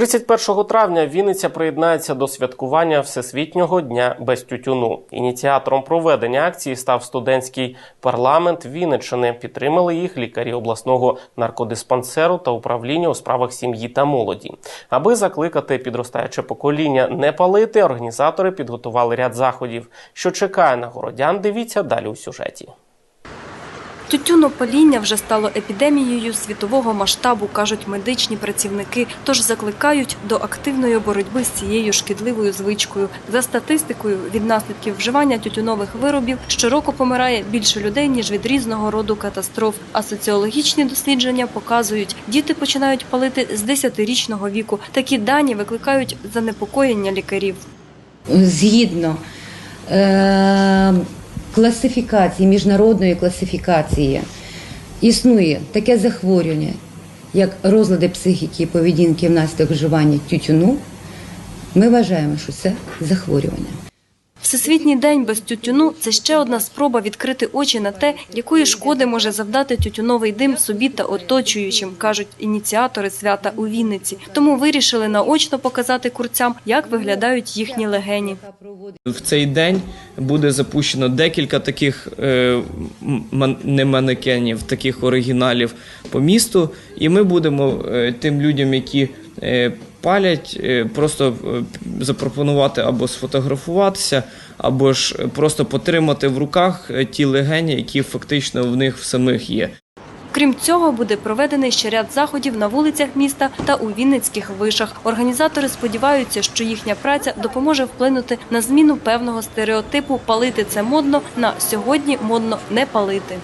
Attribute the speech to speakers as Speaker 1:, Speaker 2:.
Speaker 1: 31 травня Вінниця приєднається до святкування Всесвітнього дня без тютюну. Ініціатором проведення акції став студентський парламент Вінниччини. Підтримали їх лікарі обласного наркодиспансеру та управління у справах сім'ї та молоді. Аби закликати підростаюче покоління не палити, організатори підготували ряд заходів. Що чекає на городян, дивіться далі у сюжеті.
Speaker 2: Тютюнопаління вже стало епідемією світового масштабу, кажуть медичні працівники. Тож закликають до активної боротьби з цією шкідливою звичкою. За статистикою, від наслідків вживання тютюнових виробів щороку помирає більше людей ніж від різного роду катастроф. А соціологічні дослідження показують, діти починають палити з 10-річного віку. Такі дані викликають занепокоєння лікарів.
Speaker 3: згідно е, класифікації, міжнародної класифікації, існує таке захворювання, як розлади психіки і поведінки внаслідок вживання тютюну, ми вважаємо, що це захворювання.
Speaker 2: Всесвітній день без тютюну це ще одна спроба відкрити очі на те, якої шкоди може завдати тютюновий дим собі та оточуючим, кажуть ініціатори свята у Вінниці. Тому вирішили наочно показати курцям, як виглядають їхні легені.
Speaker 4: В цей день буде запущено декілька таких е, не манекенів, таких оригіналів по місту, і ми будемо е, тим людям, які палять, е, просто е, запропонувати або сфотографуватися, або ж е, просто потримати в руках е, ті легені, які фактично в них в самих є.
Speaker 2: Крім цього, буде проведений ще ряд заходів на вулицях міста та у Вінницьких вишах. Організатори сподіваються, що їхня праця допоможе вплинути на зміну певного стереотипу палити це модно на сьогодні модно не палити.